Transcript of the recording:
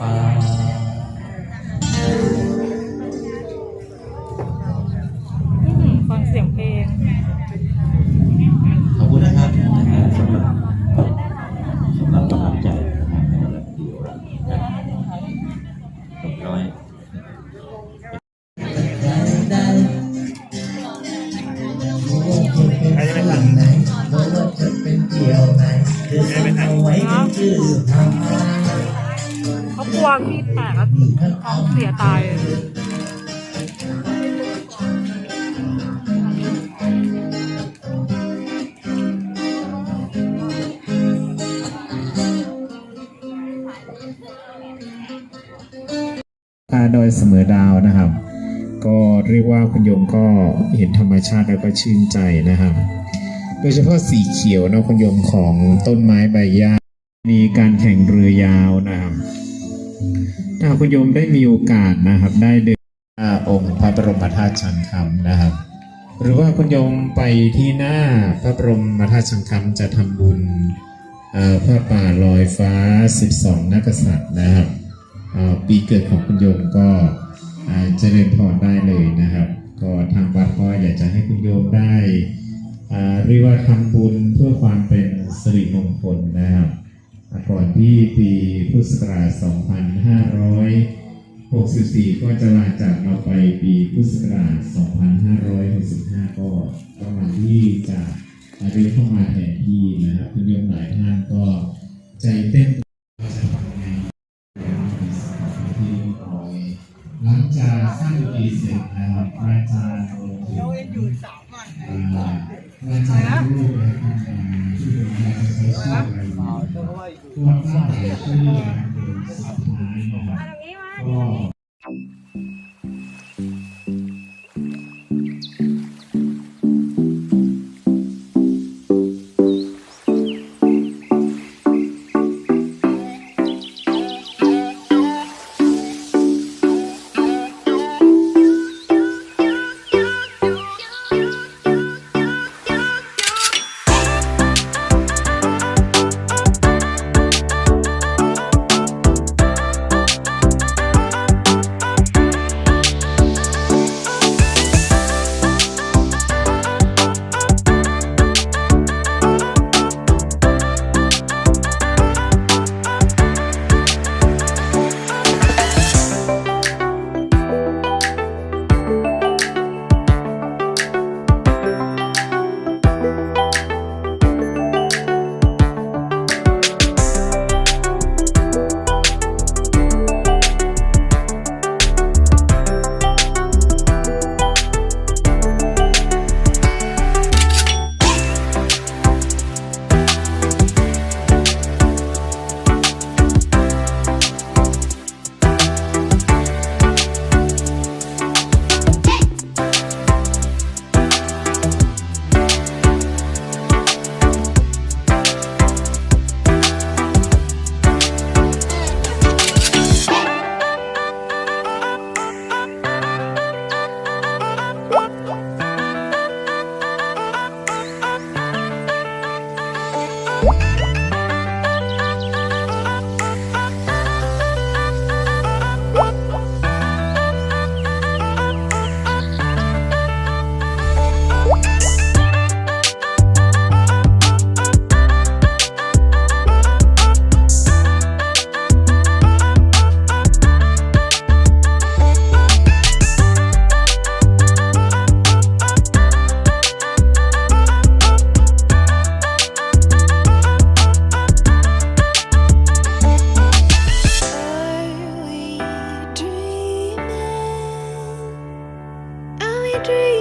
ปาอื้อหือฟังเสียงเพลง ขอบคุณนะครับสำหรับสำหรับกำลังใจผมน้อยใครจะไปสั่งไหนเพราะว่าจะเป็นเกี่ยวไหนเธอสั่งเอาไว้เป็นชื่อทำไมเขาก ลัวพี่แตกแล้วท้องเสียตายเลยอ่าดอยเสมอดาวนะครับ ก็เรียกว่าคุณโยมก็เห็นธรรมชาติแล้วก็ชื่นใจนะครับ โดยเฉพาะสีเขียวนะคุณโยมของต้นไม้ใบหญ้ามีการแข่งเรือยาวนะครับ ถ้าคุณโยมได้มีโอกาสนะครับ ได้เดินหน้าองค์พระบรมธาตุชังคำนะครับ หรือว่าคุณโยมไปที่หน้าพระบรมธาตุชังคำจะทำบุญพระป่าลอยฟ้า 12 นักษัตริย์นะครับปีเกิดของคุณโยมก็อ่าเจริญพรได้เลยนะครับ ก็ทางวัดก็อยากจะให้คุณโยมได้เรียกว่าทำบุญเพื่อความเป็นสิริมงคลนะครับ ก่อนที่ปีพุทธศักราช 2564 ก็จะลาจากเราไปปีพุทธศักราช 2565 ก็กำลังที่จะเรียกเข้ามาแทนที่นะครับคุณโยมหลายท่านก็ใจเต้นหลังจากสร้างกุฏิเสร็จนะครับพระอาจารย์โอเราอยู่สาม วันพระอาจารย์รูปนะครับอ่า dream.